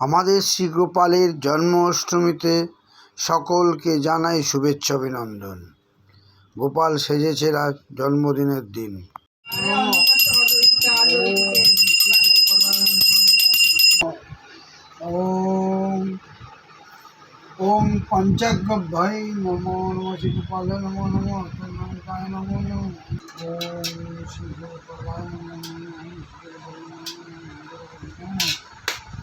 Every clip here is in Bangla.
আমাদের শ্রীগোপালের জন্ম অষ্টমীতে সকলকে জানাই শুভেচ্ছা অভিনন্দন গোপাল সেজেছে রাজ জন্মদিনের দিন। ওম ওম পঞ্চগভ্যৈ নমো নমঃ শ্রীগোপাল নমো ওম নমঃ।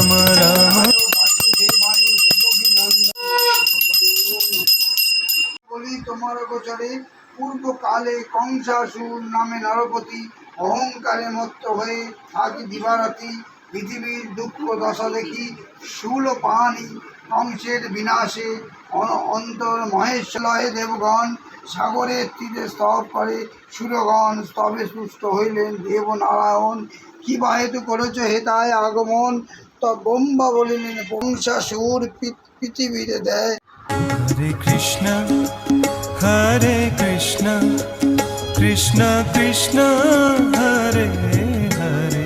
রাম রাম বলি তোমার কংসাসুর নামে নরপতি অহংকারে মত্ত হয়ে থাকি দিবারাতি। পৃথিবীর দুঃখ দশা দেখি শূল পানি কংসের বিনাশে অন্তর মহেশলয়ে দেবগণ সাগরের তীরে স্তব করে সুরগণ স্তবে সুস্থ হইলেন। দেবনারায়ণ, কি বা হেতু করেছ হেতায় আগমন? ত ব্রহ্মা বলিলেন বংশাসুর পৃথিবীতে দেয়। হরে কৃষ্ণ হরে কৃষ্ণ কৃষ্ণ কৃষ্ণ, হরে হরে।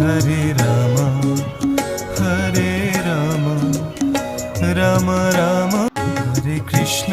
হরে রাম হরে রাম রাম রাম। হরে কৃষ্ণ